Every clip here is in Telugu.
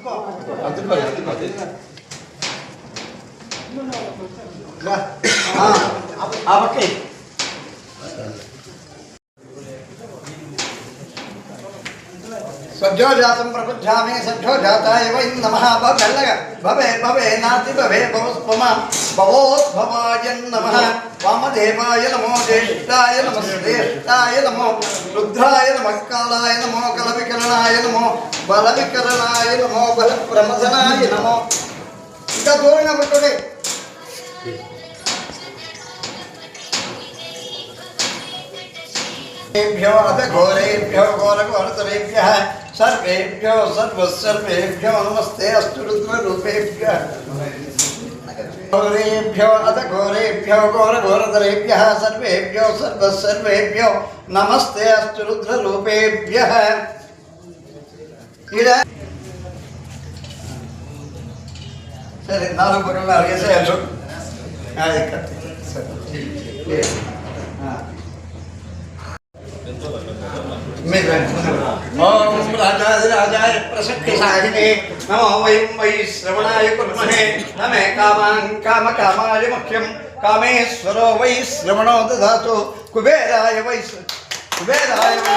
ఆ, ఇట్లా రా. ఆ, ఆ పక్కే సజ్జోజాతం ప్రబుద్ధామి సజ్జోజాతాయ వై నమః మెల్లగా భవే భవే నాతి భవే భవస్పమ భవోద్భవాయ నమః వామదేవాయ నమో జ్యేష్ఠాయ నమ శ్రేష్ఠాయ నమో రుద్రాయ నమ కాలాయ నమో కలవికరణాయ నమో బలవికరణాయ నమో బల ప్రమథనాయ నమో ఇంకా దూరంగా పట్టుకోండి सर्वेभ्यो अथ घोरेभ्यो घोरघोरतरेभ्यः सर्वेभ्यो सर्वसर्वेभ्यो नमस्ते, अस्तु रुद्ररूपेभ्यः अथ घोरेभ्यो घोरघोरधरेभ्यः, सर्वेभ्यो सर्वसर्वेभ्यो नमस्ते, अस्तु रुद्ररूपेभ्यः ಇಡ ಸರಿ ನಾಲ್ಕು ಪಕ್ಕ ನಾಲ್ಕು ಸರಿ ಹಾಂ राजाय प्रसक्त साहिने नमो वयं वै श्रवणाय कुर्महे। नमे कामान् कामकामाय मुख्यं कामेश्वरो वै श्रवणो ददातु कुबेराय वै कुबेराय वै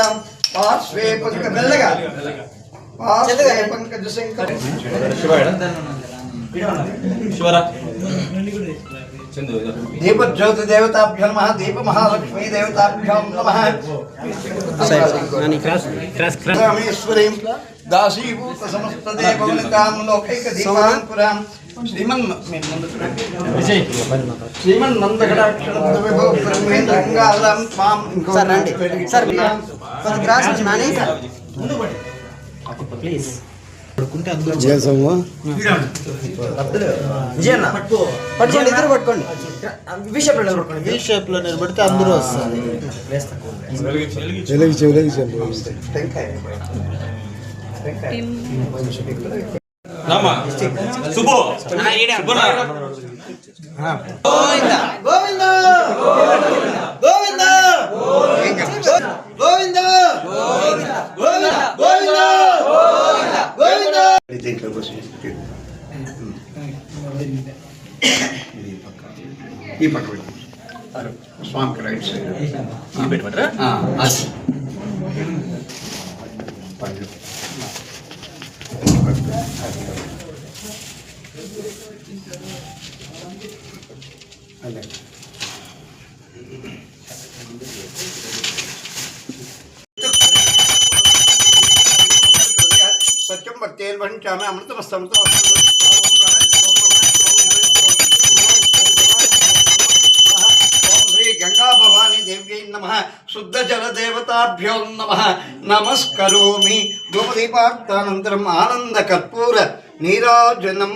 సేవితాం పార్శ్వే పంక మెల్లగా. పార్శ్వే పంకజ శంకర దీపజ్యోతి దేవతాభ్యో నమ దీప మహాలక్ష్మీ దేవతాభ్యో నమ రామేశ్వరీం. దాసీభూత సమస్త దేవలితాం లోకైక దీపాంకురాం శ్రీమన్ శ్రీమన్ త్వాం ఇంకో సార్ రండి. సార్ కొంచెం క్రాస్ నాని ప్లీజ్ విజయన్న పట్టుకోండి ఇద్దరు పట్టుకోండి. బిషప్ పట్టుకోండి. ఈ షేప్లో నిలబడితే అందరూ వస్తారు. సుబ్బునా గోవింద. గోవింద. గోవింద. గోవింద. గోవింద. గోవింద. గోవింద. దీంట్లో కోసం ఈ పక్క. స్వామికి రైట్ సైడ్. ఆ, అది. పళ్ళు. అదే. సత్యం భక్తేర్ వంచామి అమృతమస్తమృతం ఓం శ్రీ గంగా భవానీ దేవ్యై నమ శుద్ధ జల దేవతాభ్యో నమ నమస్కరోమి ధూపదీపార్థానంతరం ఆనంద కర్పూర నీరాజనం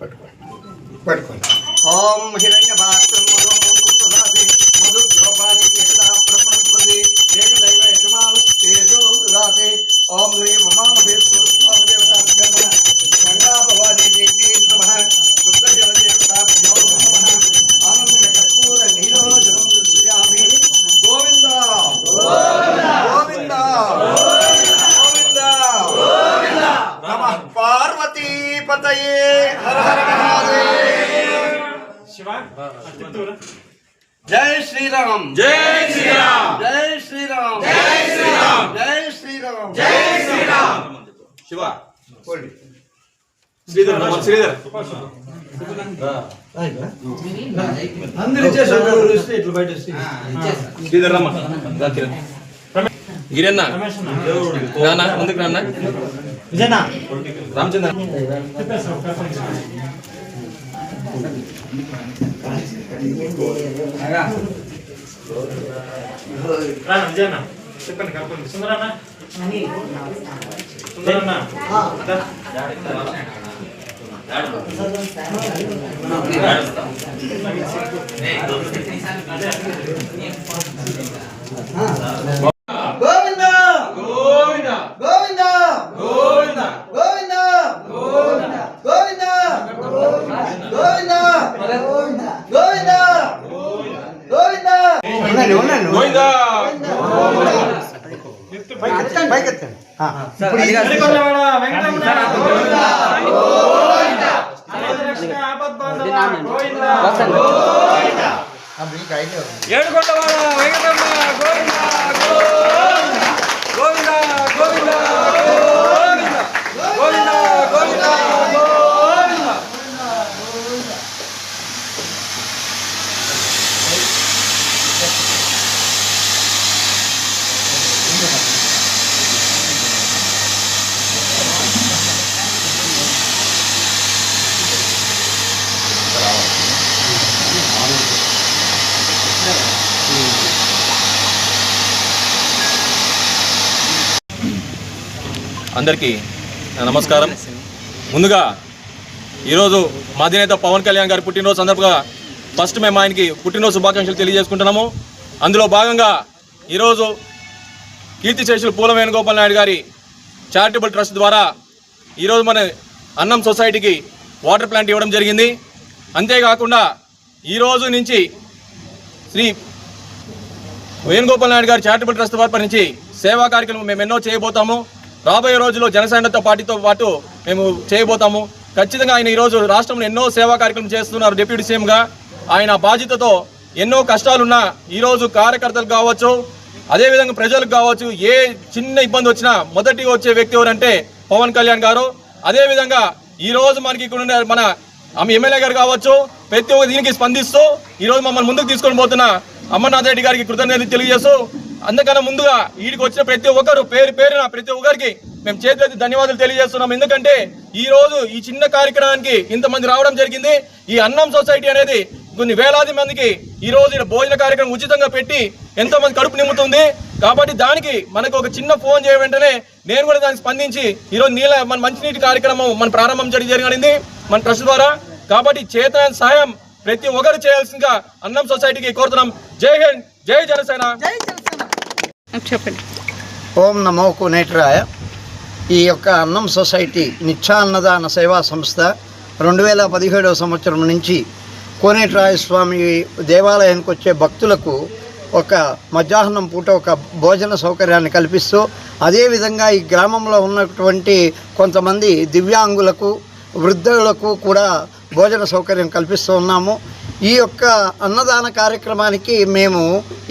పట్టుకోండి పట్టుకోండి ఓం హిరణ్య శ్రీధర్ శ్రీధర్ శ్రీధర్. రమ్మ. ముందుకు నాన్న రామచంద్ర. చెప్పండి కాకుండా సుందరన్న. అని నమస్కారం ఏడుకొండవాడ వెంకటరమణ గోవింద గోవింద గోవింద గోవింద గోవింద గోవింద గోవింద అందరికీ నమస్కారం. ముందుగా ఈరోజు మా అధినేత పవన్ కళ్యాణ్ గారి పుట్టినరోజు సందర్భంగా ఫస్ట్ మేము ఆయనకి పుట్టినరోజు శుభాకాంక్షలు తెలియజేసుకుంటున్నాము. అందులో భాగంగా ఈరోజు కీర్తిశేషులు పూల వేణుగోపాల్ నాయుడు గారి చారిటబుల్ ట్రస్ట్ ద్వారా ఈరోజు మన అన్నం సొసైటీకి వాటర్ ప్లాంట్ ఇవ్వడం జరిగింది. అంతేకాకుండా ఈరోజు నుంచి శ్రీ వేణుగోపాల్ నాయుడు గారి చారిటబుల్ ట్రస్ట్ తరపు నుంచి సేవా కార్యక్రమం మేము ఎన్నో చేయబోతాము. రాబోయే రోజుల్లో జనసేనతో పార్టీతో పాటు మేము చేయబోతాము. ఖచ్చితంగా ఆయన ఈరోజు రాష్ట్రంలో ఎన్నో సేవా కార్యక్రమం చేస్తున్నారు డిప్యూటీ సీఎంగా. ఆయన బాధ్యతతో ఎన్నో కష్టాలున్నా ఈరోజు కార్యకర్తలు కావచ్చు అదేవిధంగా ప్రజలకు కావచ్చు ఏ చిన్న ఇబ్బంది వచ్చినా మొదటిగా వచ్చే వ్యక్తి ఎవరంటే పవన్ కళ్యాణ్ గారు. అదేవిధంగా ఈరోజు మనకి ఇక్కడ ఉన్న మన ఆమె ఎమ్మెల్యే గారు కావచ్చు ప్రతి ఒక్క దీనికి స్పందిస్తూ ఈరోజు మమ్మల్ని ముందుకు తీసుకొని పోతున్న అమర్నాథ్ రెడ్డి గారికి కృతజ్ఞతలు తెలియజేస్తూ అందుకన్నా ముందుగా వీడికి వచ్చిన ప్రతి ఒక్కరు పేరు పేరున ప్రతి ఒక్కరికి మేము చేతులెత్తి ధన్యవాదాలు తెలియజేస్తున్నాం. ఎందుకంటే ఈ రోజు ఈ చిన్న కార్యక్రమానికి ఇంతమంది రావడం జరిగింది. ఈ అన్నం సొసైటీ అనేది కొన్ని వేలాది మందికి ఈ రోజు భోజన కార్యక్రమం ఉచితంగా పెట్టి ఎంతో మంది కడుపు నింపుతుంది. కాబట్టి దానికి మనకు ఒక చిన్న ఫోన్ చేయ వెంటనే నేను కూడా దానికి స్పందించి ఈరోజు నీళ్ళ మన మంచినీటి కార్యక్రమం మన ప్రారంభం చేయడం జరిగింది మన ట్రస్ట్ ద్వారా. కాబట్టి చేత సాయం ప్రతి ఒక్కరు చేయాల్సిందిగా అన్నం సొసైటీకి కోరుతున్నాం. జై హింద్ జై జనసేన. చెప్పండి. ఓం నమో కునేట్రాయ. ఈ యొక్క అన్నం సొసైటీ నిత్యాన్నదాన సేవా సంస్థ రెండు వేల పదిహేడవ సంవత్సరం నుంచి కోనేట్రాయ స్వామి దేవాలయానికి వచ్చే భక్తులకు ఒక మధ్యాహ్నం పూట ఒక భోజన సౌకర్యాన్ని కల్పిస్తూ అదేవిధంగా ఈ గ్రామంలో ఉన్నటువంటి కొంతమంది దివ్యాంగులకు వృద్ధులకు కూడా భోజన సౌకర్యం కల్పిస్తూ ఉన్నాము. ఈ యొక్క అన్నదాన కార్యక్రమానికి మేము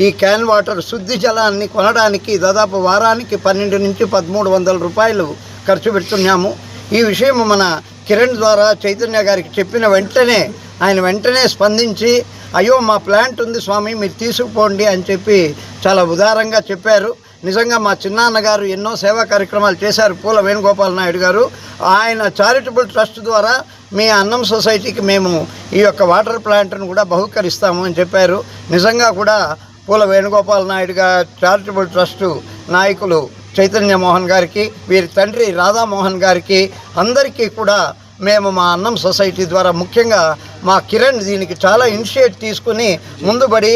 ఈ క్యాన్ వాటర్ శుద్ధి జలాన్ని కొనడానికి దాదాపు వారానికి పన్నెండు నుంచి పదమూడు వందల రూపాయలు ఖర్చు పెడుతున్నాము. ఈ విషయం మన కిరణ్ ద్వారా చైతన్య గారికి చెప్పిన వెంటనే ఆయన వెంటనే స్పందించి అయ్యో మా ప్లాంట్ ఉంది స్వామి మీరు తీసుకుపోండి అని చెప్పి చాలా ఉదారంగా చెప్పారు. నిజంగా మా చిన్నాన్నగారు ఎన్నో సేవా కార్యక్రమాలు చేశారు పూల వేణుగోపాల్ నాయుడు గారు. ఆయన చారిటబుల్ ట్రస్ట్ ద్వారా మీ అన్నం సొసైటీకి మేము ఈ యొక్క వాటర్ ప్లాంట్ను కూడా బహుకరిస్తాము అని చెప్పారు. నిజంగా కూడా పూల వేణుగోపాల్ నాయుడు గారు చారిటబుల్ ట్రస్టు నాయకులు చైతన్య మోహన్ గారికి వీరి తండ్రి రాధామోహన్ గారికి అందరికీ కూడా మేము మా అన్నం సొసైటీ ద్వారా ముఖ్యంగా మా కిరణ్ దీనికి చాలా ఇనిషియేట్ తీసుకుని ముందుబడి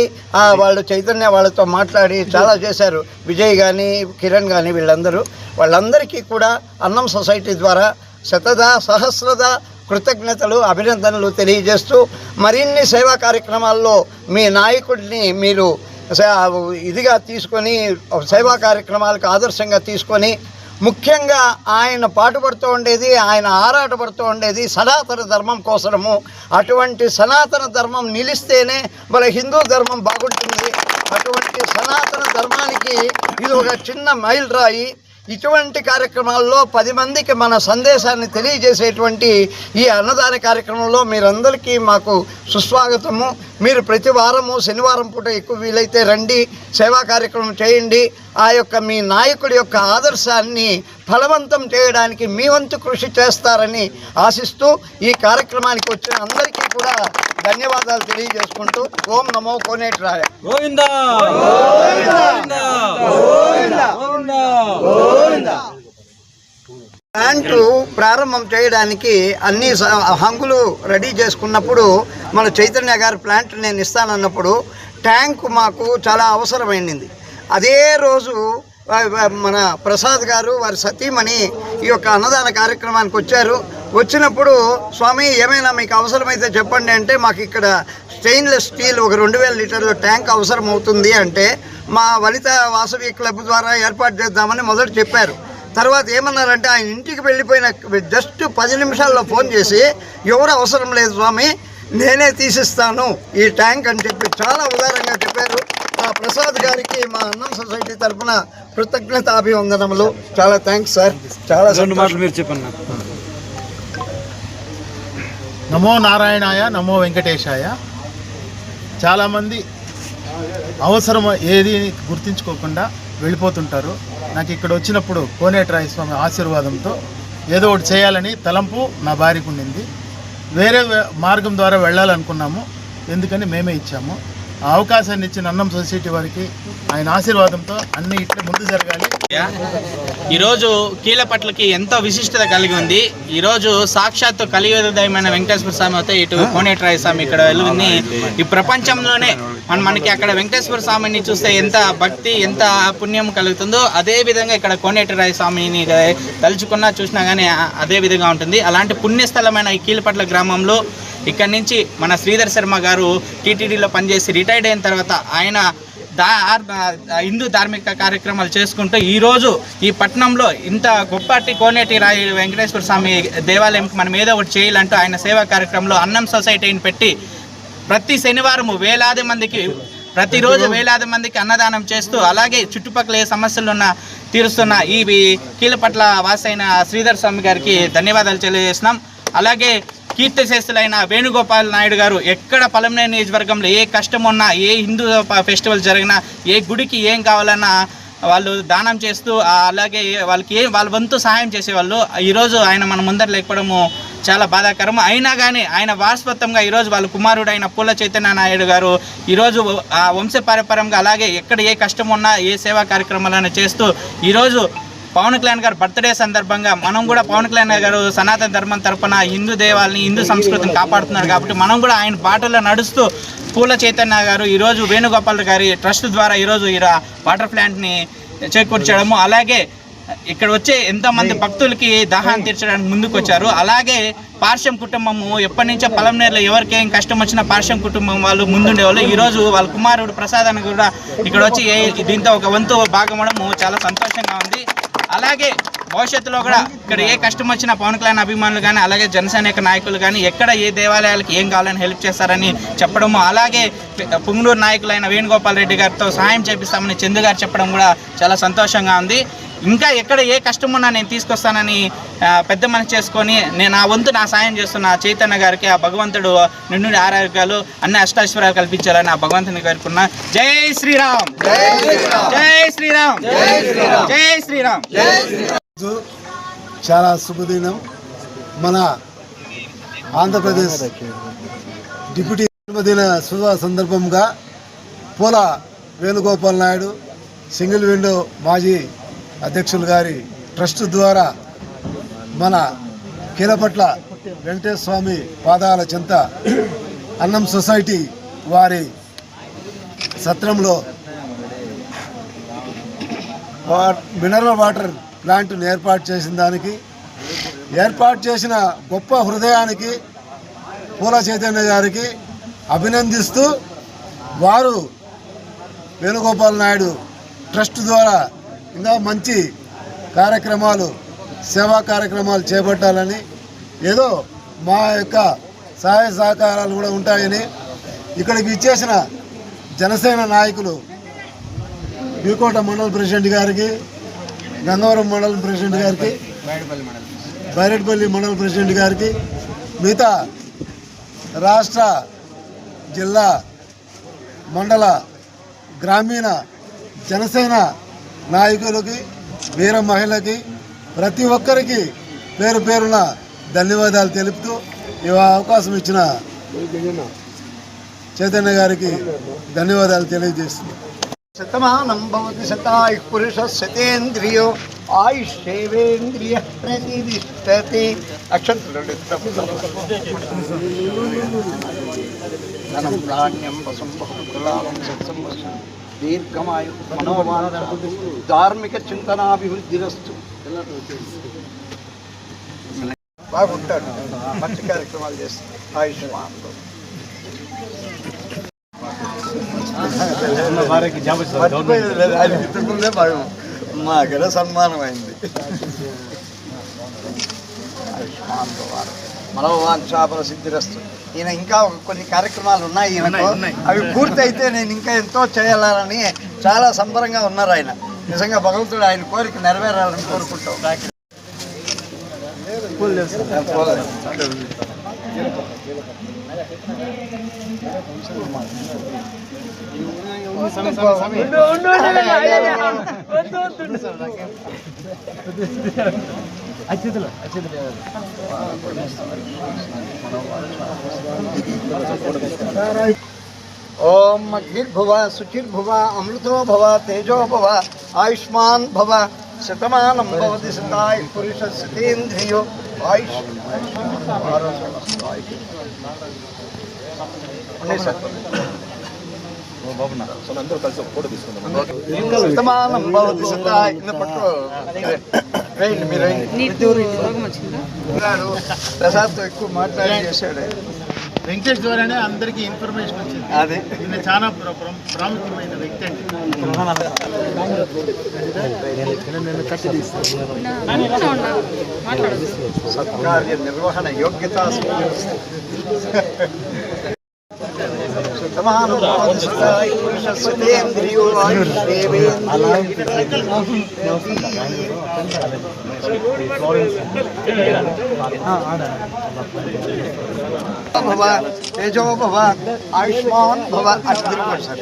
వాళ్ళు చైతన్య వాళ్ళతో మాట్లాడి చాలా చేశారు. విజయ్ కానీ కిరణ్ కానీ వీళ్ళందరూ. వాళ్ళందరికీ కూడా అన్నం సొసైటీ ద్వారా శతదా సహస్రద కృతజ్ఞతలు అభినందనలు తెలియజేస్తూ మరిన్ని సేవా కార్యక్రమాల్లో మీ నాయకుడిని మీరు ఇదిగా తీసుకొని సేవా కార్యక్రమాలకు ఆదర్శంగా తీసుకొని ముఖ్యంగా ఆయన పాటుపడుతూ ఉండేది ఆయన ఆరాటపడుతూ ఉండేది సనాతన ధర్మం కోసము. అటువంటి సనాతన ధర్మం నిలిస్తేనే మన హిందూ ధర్మం బాగుంటుంది. అటువంటి సనాతన ధర్మానికి ఇది ఒక చిన్న మైల్ రాయి ఇటువంటి కార్యక్రమాల్లో పది మందికి మన సందేశాన్ని తెలియజేసేటువంటి ఈ అన్నదాన కార్యక్రమంలో మీరందరికీ మాకు సుస్వాగతము. మీరు ప్రతి వారము శనివారం పూట ఎక్కువ వీలైతే రండి సేవా కార్యక్రమం చేయండి. ఆ యొక్క మీ నాయకుడి యొక్క ఆదర్శాన్ని ఫలవంతం చేయడానికి మీ వంతు కృషి చేస్తారని ఆశిస్తూ ఈ కార్యక్రమానికి వచ్చిన అందరికీ కూడా ధన్యవాదాలు తెలియజేసుకుంటూ ఓం నమో గోవిందా! గోవిందా! గోవిందా! ప్లాంటు ప్రారంభం చేయడానికి అన్ని స- హంగులు రెడీ చేసుకున్నప్పుడు మన చైతన్య గారి ప్లాంట్ నేను ఇస్తానన్నప్పుడు ట్యాంక్ మాకు చాలా అవసరమైంది. అదే రోజు మన ప్రసాద్ గారు వారి సతీమణి ఈ యొక్క అన్నదాన కార్యక్రమానికి వచ్చారు. వచ్చినప్పుడు స్వామి ఏమైనా మీకు అవసరమైతే చెప్పండి అంటే మాకు ఇక్కడ స్టెయిన్లెస్ స్టీల్ ఒక రెండు వేల లీటర్ల ట్యాంక్ అవసరం అవుతుంది అంటే మా వనిత వాసవి క్లబ్ ద్వారా ఏర్పాటు చేద్దామని మొదట చెప్పారు. తర్వాత ఏమన్నారంటే ఆయన ఇంటికి వెళ్ళిపోయిన జస్ట్ పది నిమిషాల్లో ఫోన్ చేసి ఎవరు అవసరం లేదు స్వామి నేనే తీసిస్తాను ఈ ట్యాంక్ అని చెప్పి చాలా ఉదారంగా చెప్పారు. ఆ ప్రసాద్ గారికి మా అన్నం సొసైటీ తరఫున కృతజ్ఞత అభివందనములు చాలా థ్యాంక్స్ సార్ చాలా రెండు మాటలు. మీరు చెప్పండి నమో నారాయణాయ నమో వెంకటేశాయ. చాలామంది అవసరం ఏది గుర్తించుకోకుండా వెళ్ళిపోతుంటారు. నాకు ఇక్కడ వచ్చినప్పుడు కోనేటరాయ స్వామి ఆశీర్వాదంతో ఏదో ఒకటి చేయాలని తలంపు నా భార్యకు ఉండింది వేరే మార్గం ద్వారా వెళ్ళాలనుకున్నాము. ఎందుకని మేమే ఇచ్చాము. ఆ అవకాశాన్ని ఇచ్చిన అన్నం సొసైటీ వారికి ఆయన ఆశీర్వాదంతో అన్ని ఇట్లా ముందు జరగాలి. ఈరోజు కీలపట్లకి ఎంతో విశిష్టత కలిగి ఉంది. ఈరోజు సాక్షాత్తు కలియుగదయమైన వెంకటేశ్వర స్వామి అయితే ఇటు కోనేట్రాయ స్వామి ఇక్కడ వెలుగుని ఈ ప్రపంచంలోనే మన మనకి అక్కడ వెంకటేశ్వర స్వామిని చూస్తే ఎంత భక్తి ఎంత పుణ్యం కలుగుతుందో అదే విధంగా ఇక్కడ కోనేటిరాయ స్వామిని తలుచుకున్నా చూసినా కానీ అదే విధంగా ఉంటుంది. అలాంటి పుణ్యస్థలమైన ఈ కీలపట్ల గ్రామంలో ఇక్కడ నుంచి మన శ్రీధర్ శర్మ గారు టీటీడీలో పనిచేసి రిటైర్డ్ అయిన తర్వాత ఆయన దా హిందూ ధార్మిక కార్యక్రమాలు చేసుకుంటూ ఈరోజు ఈ పట్టణంలో ఇంత గొప్పటి కోనేటి రాయి వెంకటేశ్వర స్వామి దేవాలయంకి మనం ఏదో ఒకటి చేయాలంటూ ఆయన సేవా కార్యక్రమంలో అన్నం సొసైటీని పెట్టి ప్రతి శనివారము వేలాది మందికి ప్రతిరోజు వేలాది మందికి అన్నదానం చేస్తూ అలాగే చుట్టుపక్కల ఏ సమస్యలు ఉన్నా తీరుస్తున్న ఈ కీలపట్ల వాసైన శ్రీధర్ స్వామి గారికి ధన్యవాదాలు తెలియజేస్తున్నాం. అలాగే కీర్తిశేషులైన వేణుగోపాల్ నాయుడు గారు ఎక్కడ పలమనే నియోజకవర్గంలో ఏ కష్టం ఉన్నా ఏ హిందూ ఫెస్టివల్ జరిగినా ఏ గుడికి ఏం కావాలన్నా వాళ్ళు దానం చేస్తూ అలాగే వాళ్ళకి ఏ వాళ్ళ వంతు సహాయం చేసేవాళ్ళు. ఈరోజు ఆయన మన ముందర లేకపోవడము చాలా బాధాకరం. అయినా కానీ ఆయన వారసత్వంగా ఈరోజు వాళ్ళ కుమారుడు అయిన పూల చైతన్య నాయుడు గారు ఈరోజు ఆ వంశపారపర్యంగా అలాగే ఎక్కడ ఏ కష్టం ఉన్నా ఏ సేవా కార్యక్రమాలను చేస్తూ ఈరోజు పవన్ కళ్యాణ్ గారు బర్త్డే సందర్భంగా మనం కూడా పవన్ కళ్యాణ్ గారు సనాతన ధర్మం తరపున హిందూ దేవాలని హిందూ సంస్కృతిని కాపాడుతున్నారు కాబట్టి మనం కూడా ఆయన బాటలో నడుస్తూ పూల చైతన్య గారు ఈరోజు వేణుగోపాల్ గారి ట్రస్ట్ ద్వారా ఈరోజు ఈ వాటర్ ప్లాంట్ని చేకూర్చడము. అలాగే ఇక్కడ వచ్చే ఎంతోమంది భక్తులకి దాహాన్ని తీర్చడానికి ముందుకు వచ్చారు అలాగే పార్శ్వం కుటుంబము ఎప్పటి నుంచో పొలంనేరులో ఎవరికి ఏం కష్టం వచ్చినా పార్శ్వం కుటుంబం వాళ్ళు ముందుండేవాళ్ళు. ఈరోజు వాళ్ళ కుమారుడు ప్రసాదాన్ని కూడా ఇక్కడ వచ్చి దీంతో ఒక వంతు భాగమడము చాలా సంతోషంగా ఉంది. అలాగే భవిష్యత్తులో కూడా ఇక్కడ ఏ కష్టం వచ్చినా పవన్ కళ్యాణ్ అభిమానులు కానీ అలాగే జనసైనిక నాయకులు కానీ ఎక్కడ ఏ దేవాలయాలకు ఏం కావాలని హెల్ప్ చేస్తారని చెప్పడము అలాగే పుంగూరు నాయకులైన వేణుగోపాల్ రెడ్డి గారితో సహాయం చేపిస్తామని చందు గారు చెప్పడం కూడా చాలా సంతోషంగా ఉంది. ఇంకా ఎక్కడ ఏ కష్టం ఉన్నా నేను తీసుకొస్తానని పెద్ద మనసు చేసుకొని నేను నా వంతు నా సాయం చేస్తున్న చైతన్య గారికి ఆ భగవంతుడు నిండు ఆరోగ్యాలు అన్ని అష్టాశ్వరాలు కల్పించాలని ఆ భగవంతుని కోరుకున్నా. జై శ్రీరామ్! జై శ్రీరామ్! జై శ్రీరామ్! చాలా శుభదినం. మన ఆంధ్రప్రదేశ్ డిప్యూటీ జన్మదిన శుభ సందర్భంగా పూల వేణుగోపాల్ నాయుడు సింగిల్ విండో మాజీ అధ్యక్షులు గారి ట్రస్ట్ ద్వారా మన కీలపట్ల వెంకటేశ్వర స్వామి పాదాల చెంత అన్నం సొసైటీ వారి సత్రంలో వా- మినరల్ వాటర్ ప్లాంట్ను ఏర్పాటు చేసిన దానికి ఏర్పాటు చేసిన గొప్ప హృదయానికి పూల చైతన్య గారికి అభినందిస్తూ వారు వేణుగోపాల్ నాయుడు ట్రస్ట్ ద్వారా ఇంకా మంచి కార్యక్రమాలు సేవా కార్యక్రమాలు చేపట్టాలని ఏదో మా యొక్క సహాయ సహకారాలు కూడా ఉంటాయని ఇక్కడికి ఇచ్చేసిన జనసేన నాయకులు బీకోట మండల ప్రెసిడెంట్ గారికి గంగవరం మండల ప్రెసిడెంట్ గారికి బైరెడ్పల్లి మండల ప్రెసిడెంట్ గారికి మిగతా రాష్ట్ర జిల్లా మండల గ్రామీణ జనసేన నాయకులకి వీర మహిళకి ప్రతి ఒక్కరికి పేరు పేరున ధన్యవాదాలు తెలుపుతూ ఈ అవకాశం ఇచ్చిన చైతన్య గారికి ధన్యవాదాలు తెలియజేస్తున్నాను శతమానం భవతి శతాయు పురుష శతేంద్రియో ఆయుష్యేవేంద్రియ ప్రతిష్టతి. అక్షంతులు ధనం వసం బహుకులాభం సత్సం దీర్ఘమాయు మనోవాంఛ ధార్మిక చింతనాభివృద్ధిరస్తు. బాగుంటాడు. మంచి కార్యక్రమాలు చేస్తారు ఆయుష్మాన్ బాగా మాకైనా సన్మానం అయింది ఆయుష్మాన్ భవ. మనోవాంఛాపల సిద్ధిరస్తు. ఈయన ఇంకా కొన్ని కార్యక్రమాలు ఉన్నాయి ఈయనకు. అవి పూర్తయితే నేను ఇంకా ఎంతో చేయాలని చాలా సంబరంగా ఉన్నారు ఆయన. నిజంగా భగవంతుడు ఆయన కోరిక నెరవేరాలని కోరుకుంటాం. పోలేదు. ఓం అగ్నిర్భువ శుచిర్భువ అమృతో భవ తేజో భవ ఆయుష్మాన్ భవ శతమానం భవతి శతాయ్ పురుష శతేంద్రియో ఆయుష్ ఉన్నాయి సార్. శతమానం భవతి శతాయ్ వేయండి మీరు. ప్రసాద్తో ఎక్కువ మాట్లాడి చేశాడు. వెంకటేష్ ద్వారానే అందరికీ ఇన్ఫర్మేషన్ వచ్చింది. అదే. ఈయన చాలా ప్ర- ప్ర- ప్రాముఖ్యమైన వ్యక్తి అండి. మాట్లాడదు సత్కార్య నిర్వహణ యోగ్యత భవ తేజో భవ ఆయుష్మాన్ భవ అటు సార్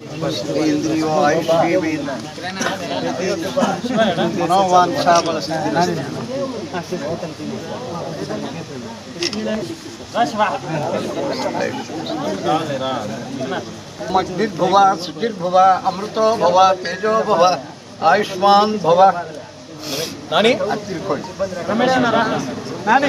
పక్క ఫోటో. సార్, ఇంకా సార్. ఇంద్రియో ఆయుష్ మనోవాంఛాబల సిద్ధి మగ్నిర్భువ శుచిర్భువ అమృతో భవ తేజో భవ ఆయుష్మాన్ భవ నాని అది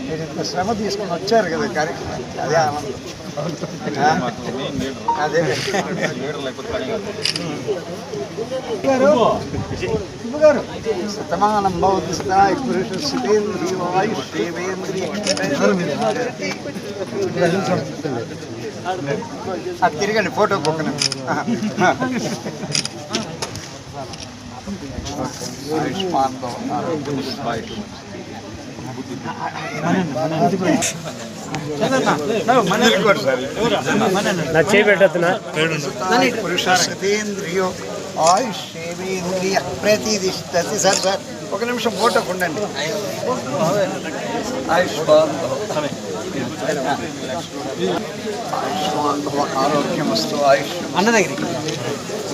మీరు ఇంత శ్రమ తీసుకొని వచ్చారు కదా కార్యక్రమానికి అదే ఆనందం. ఆ? అదే. శతమానం భవతి స్థాయి పురుష సుతేంద్రియ ఆయుష్యేంద్రియ అది తిరగండి ఫోటో పక్కన. ఆయుష్మాన్ భవ పురుష సతేంద్రియో ఆయుష్ సేవేంద్రియ ప్రతిదిష్టతి సార్ ఒక నిమిషం ఫోటోకు ఉండండి. ఆయుష్మాన్ భవ. ఆయుష్మాన్ భవ ఆరోగ్యమస్తు ఆయుష్ అన్న దగ్గరికి.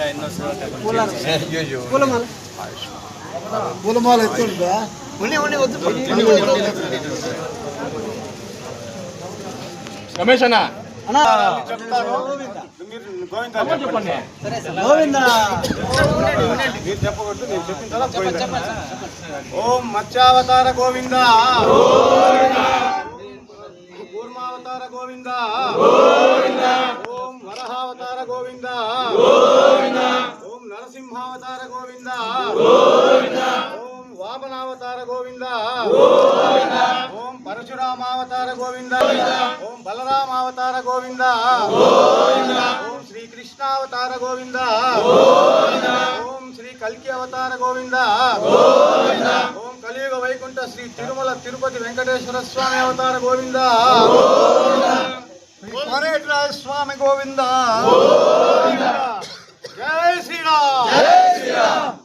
ఐశ్వర్యాభివృద్ధి పూలమాల. పూలమాల. ఎత్తుందా రమేష్ అన్న. ఓం మత్స్యావతార గోవింద. కూర్మావతార గోవింద. ఓం వరహావతార గోవింద. ఓం పరశురామావతార గోవింద. ఓం బలరామావతార గోవింద. ఓం శ్రీకృష్ణావతార గోవింద. ఓం శ్రీ కల్కి అవతార గోవింద. ఓం కలియుగ వైకుంఠ శ్రీ తిరుమల తిరుపతి వెంకటేశ్వర స్వామి అవతార గోవింద. కోనేట్రాయ స్వామి గోవింద. జై శ్రీరామ్ జై శ్రీరామ్.